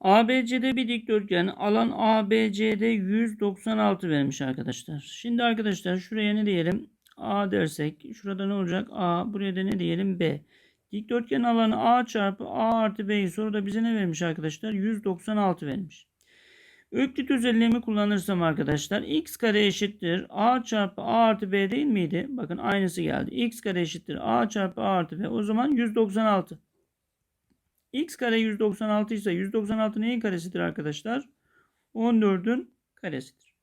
ABC'de bir dikdörtgen alan ABC'de 196 vermiş arkadaşlar. Şimdi arkadaşlar şuraya ne diyelim? A dersek şurada ne olacak? A buraya da ne diyelim? B. Dikdörtgen alanı A çarpı A artı B'yi soruda bize ne vermiş arkadaşlar? 196 vermiş. Öklit özelliğimi kullanırsam arkadaşlar x kare eşittir a çarpı a artı b değil miydi? Bakın aynısı geldi. x kare eşittir a çarpı a artı b. O zaman 196. x kare 196 ise 196 neyin karesidir arkadaşlar? 14'ün karesidir.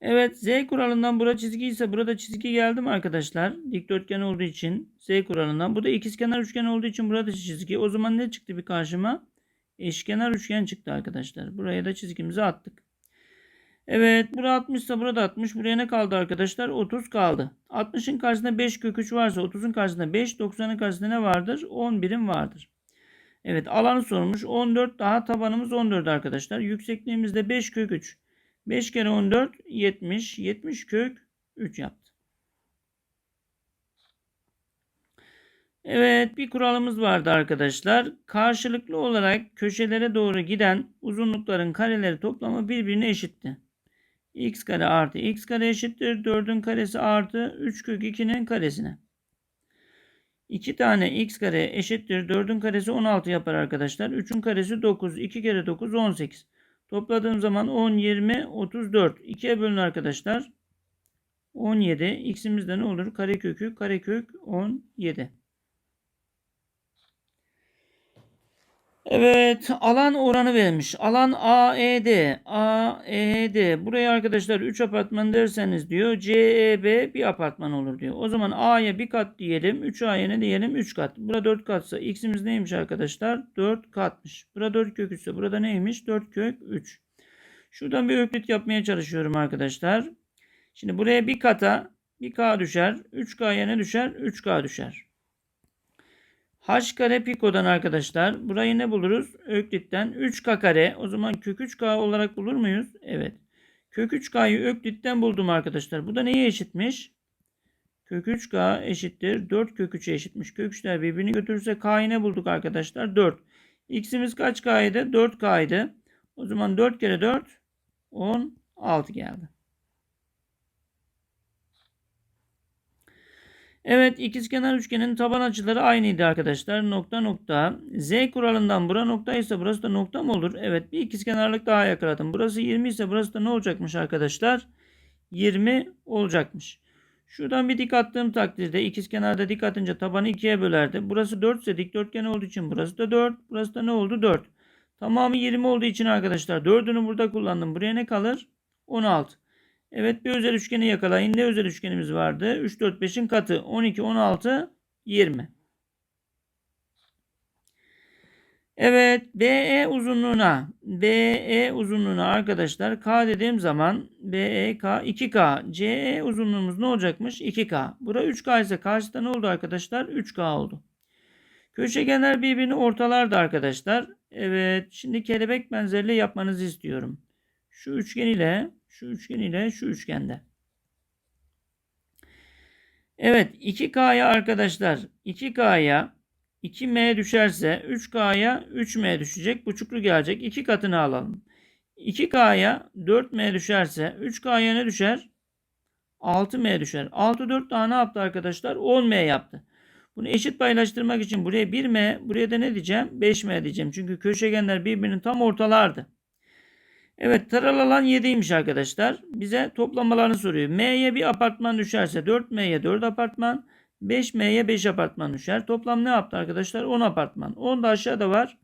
Evet z kuralından bura çizgi ise burada çizgi geldi mi arkadaşlar? Dikdörtgen olduğu için z kuralından. Bu da ikizkenar üçgen olduğu için burada çizgi. O zaman ne çıktı bir karşıma? Eşkenar üçgen çıktı arkadaşlar. Buraya da çizgimizi attık. Evet burada 60 ise burada 60. Buraya ne kaldı arkadaşlar? 30 kaldı. 60'ın karşısında 5 kök 3 varsa 30'un karşısında 5, 90'ın karşısında ne vardır? 11'in vardır. Evet alanı sormuş. 14 daha tabanımız 14 arkadaşlar. Yüksekliğimiz de 5 kök 3. 5 kere 14 70. 70 kök 3 yaptı. Evet bir kuralımız vardı arkadaşlar. Karşılıklı olarak köşelere doğru giden uzunlukların kareleri toplamı birbirine eşitti. X kare artı x kare eşittir. 4'ün karesi artı 3 kök 2'nin karesine. 2 tane x kare eşittir. 4'ün karesi 16 yapar arkadaşlar. 3'ün karesi 9. 2 kere 9 18. Topladığım zaman 10, 20, 34. 2'ye bölün arkadaşlar. 17. X'imiz de ne olur? Karekökü karekök 17. Evet alan oranı vermiş. Alan AED. AED. Buraya arkadaşlar 3 apartman derseniz diyor. CEB bir apartman olur diyor. O zaman A'ya bir kat diyelim. 3A'ya ne diyelim? 3 kat. Burada 4 katsa X'imiz neymiş arkadaşlar? 4 katmış. Burada 4 kök 3 ise burada neymiş? 4 kök 3. Şuradan bir öklit yapmaya çalışıyorum arkadaşlar. Şimdi buraya bir kata bir K düşer. 3K'ya ne düşer? 3K düşer. H kare pikodan arkadaşlar. Burayı ne buluruz? Öklitten 3K kare. O zaman kök 3K olarak bulur muyuz? Evet. Kök 3K'yı öklitten buldum arkadaşlar. Bu da neye eşitmiş? Kök 3K eşittir. 4 kök 3'e eşitmiş. Kök 3'ler birbirini götürürse K'yı ne bulduk arkadaşlar? 4. X'imiz kaç K'ydı? 4K'ydı. O zaman 4 kere 4 16 geldi. Evet ikizkenar üçgenin taban açıları aynıydı arkadaşlar. Nokta nokta. Z kuralından bura nokta ise burası da nokta mı olur? Evet bir ikizkenarlık daha yakaladım. Burası 20 ise burası da ne olacakmış arkadaşlar? 20 olacakmış. Şuradan bir dik attığım takdirde ikizkenarda dik atınca tabanı ikiye bölerdi. Burası 4 ise dikdörtgen olduğu için burası da 4. Burası da ne oldu? 4. Tamamı 20 olduğu için arkadaşlar 4'ünü burada kullandım. Buraya ne kalır? 16. Evet bir özel üçgeni yakalayın. Ne özel üçgenimiz vardı? 3, 4, 5'in katı. 12, 16, 20. Evet BE uzunluğuna BE uzunluğuna arkadaşlar K dediğim zaman BE K 2K CE uzunluğumuz ne olacakmış? 2K. Bura 3K ise karşıda ne oldu arkadaşlar? 3K oldu. Köşegenler birbirini ortalardı arkadaşlar. Evet şimdi kelebek benzerliği yapmanızı istiyorum. Şu üçgen ile şu üçgen ile şu üçgende. Evet 2K'ya arkadaşlar 2K'ya 2M düşerse 3K'ya 3M düşecek. Buçuklu gelecek. 2 katını alalım. 2K'ya 4M düşerse 3K'ya ne düşer? 6M düşer. 6 4 daha ne yaptı arkadaşlar? 10M yaptı. Bunu eşit paylaştırmak için buraya 1M, buraya da ne diyeceğim? 5M diyeceğim. Çünkü köşegenler birbirinin tam ortalardı. Evet taral alan 7'ymiş arkadaşlar. Bize toplamalarını soruyor. M'ye bir apartman düşerse 4M'ye 4 apartman. 5M'ye 5 apartman düşer. Toplam ne yaptı arkadaşlar? 10 apartman. 10 da aşağıda var.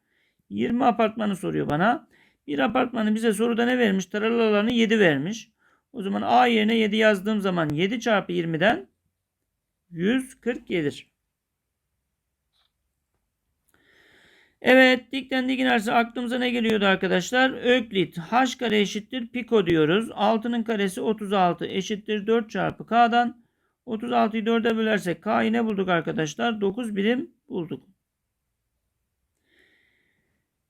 20 apartmanı soruyor bana. Bir apartmanı bize soruda ne vermiş? Taral alanı 7 vermiş. O zaman A yerine 7 yazdığım zaman 7 çarpı 20'den 140 gelir. Evet dikten dik inerse aklımıza ne geliyordu arkadaşlar? Öklit h kare eşittir piko diyoruz. 6'nın karesi 36 eşittir 4 çarpı k'dan. 36'yı 4'e bölersek k'yı ne bulduk arkadaşlar? 9 birim bulduk.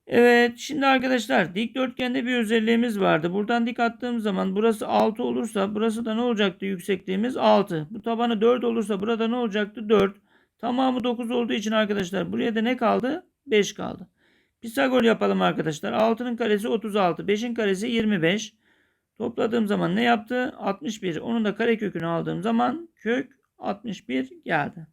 Evet şimdi arkadaşlar dikdörtgende bir özelliğimiz vardı. Buradan dik attığım zaman burası 6 olursa burası da ne olacaktı yüksekliğimiz 6. Bu tabanı 4 olursa burada ne olacaktı 4. Tamamı 9 olduğu için arkadaşlar buraya da ne kaldı? 5 kaldı. Pisagor yapalım arkadaşlar. 6'nın karesi 36. 5'in karesi 25. Topladığım zaman ne yaptı? 61. Onun da karekökünü aldığım zaman kök 61 geldi.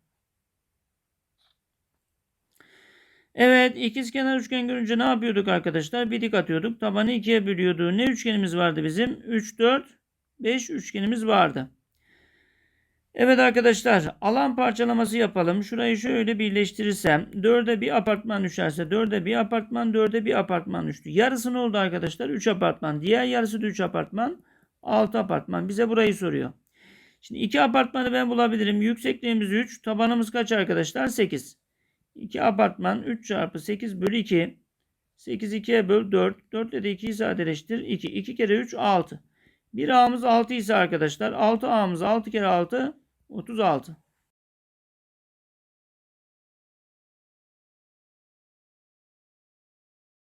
Evet ikizkenar üçgen görünce ne yapıyorduk arkadaşlar? Bir dik atıyorduk. Tabanı ikiye bölüyordu. Ne üçgenimiz vardı bizim? 3, 4, 5 üçgenimiz vardı. Evet arkadaşlar alan parçalaması yapalım. Şurayı şöyle birleştirirsem 4'e bir apartman düşerse 4'e bir apartman 4'e bir apartman düştü. Yarısı ne oldu arkadaşlar? 3 apartman. Diğer yarısı da 3 apartman. 6 apartman. Bize burayı soruyor. Şimdi 2 apartmanı ben bulabilirim. Yüksekliğimiz 3. Tabanımız kaç arkadaşlar? 8. 2 apartman 3 çarpı 8 bölü 2. 8 2'ye böl 4. 4 ile de 2'yi sadeleştir. 2. 2 kere 3 6. Bir A'mız 6 ise arkadaşlar 6 A'mız 6 kere 6 36.